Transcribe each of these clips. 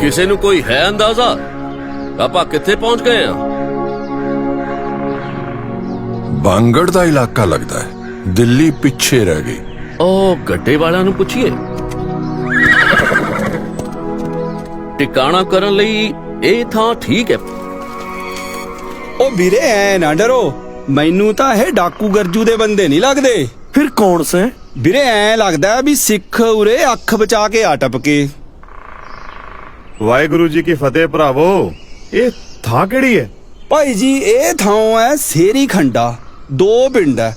ਕਿਸੇ ਨੂੰ ਕੋਈ ਹੈ ਅੰਦਾਜ਼ਾ? ਆਪਾਂ ਕਿੱਥੇ ਪਹੁੰਚ ਗਏ ਆ ਬਾਂਗੜ ਦਾ ਇਲਾਕਾ ਲੱਗਦਾ ਹੈ। ਦਿੱਲੀ ਪਿੱਛੇ ਰਹਿ ਗਈ। ਉਹ ਗੱਡੇ ਵਾਲਿਆਂ ਨੂੰ ਪੁੱਛੀਏ। ਟਿਕਾਣਾ ਕਰਨ ਲਈ ਇਹ ਥਾਂ ਠੀਕ ਹੈ। ਉਹ ਵੀਰੇ ਐ ਨਾ ਡਰੋ। ਮੈਨੂੰ ਤਾਂ ਇਹ ਡਾਕੂ ਗਰਜੂ ਦੇ ਬੰਦੇ ਨਹੀਂ ਲੱਗਦੇ। ਫਿਰ ਕੌਣ ਸੇ ਵੀਰੇ ਐ ਲੱਗਦਾ ਵੀ ਸਿੱਖ ਉਰੇ ਅੱਖ ਬਚਾ ਕੇ ਆ ਟਪਕੇ। ਵਾਹਿਗੁਰੂ ਜੀ ਕੀ ਫਤਿਹ ਭਰਾਵੋ। ਇਹ ਥਾਂ ਕਿਹੜੀ ਹੈ? ਭਾਈ ਜੀ ਇਹ ਥਾਂ ਹੈ ਸੇਰੀ ਖੰਡਾ। ਦੋ ਪਿੰਡ ਹੈ।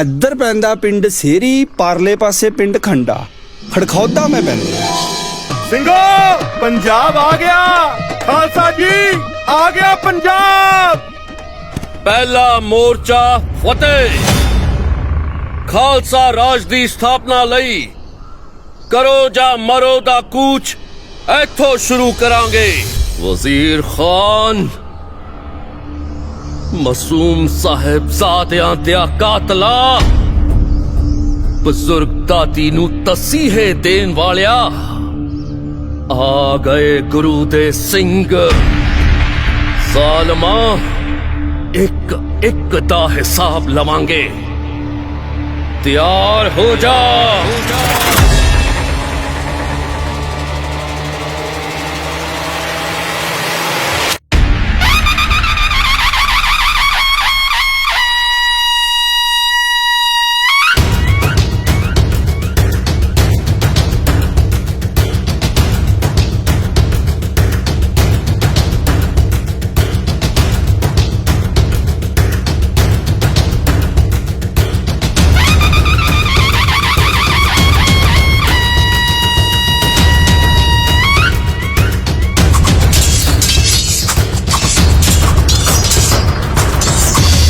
ਇੱਧਰ ਪੈਂਦਾ ਪਿੰਡ ਸੇਰੀ ਪਰਲੇ ਪਾਸੇ ਪਿੰਡ ਖੰਡਾ। ਖੜਖੌਦਾ ਮੈਂ ਪੈਂਦਾ। ਸਿੰਘੋ ਪੰਜਾਬ ਆ ਗਿਆ। ਖਾਲਸਾ ਜੀ ਆ ਗਿਆ ਪੰਜਾਬ। ਪਹਿਲਾ ਮੋਰਚਾ ਫਤਿਹ। ਖਾਲਸਾ ਰਾਜ ਦੀ ਸਥਾਪਨਾ ਲਈ ਕਰੋ ਜਾਂ ਮਰੋ ਦਾ ਕੂਚ ਇੱਥੋਂ ਸ਼ੁਰੂ ਕਰਾਂਗੇ। ਵਜ਼ੀਰ ਖਾਨ, ਮਾਸੂਮ ਸਾਹਿਬਜ਼ਾਦਿਆਂ ਦਿਆ ਕਾਤਲਾ, ਬਜ਼ੁਰਗ ਦਾਦੀ ਨੂੰ ਤਸੀਹੇ ਦੇਣ ਵਾਲਿਆ, ਆ ਗਏ ਗੁਰੂ ਦੇ ਸਿੰਘ। ਜ਼ਾਲਮਾ ਇੱਕ ਇੱਕ ਦਾ ਹਿਸਾਬ ਲਵਾਂਗੇ। ਤਿਆਰ ਹੋ ਜਾ।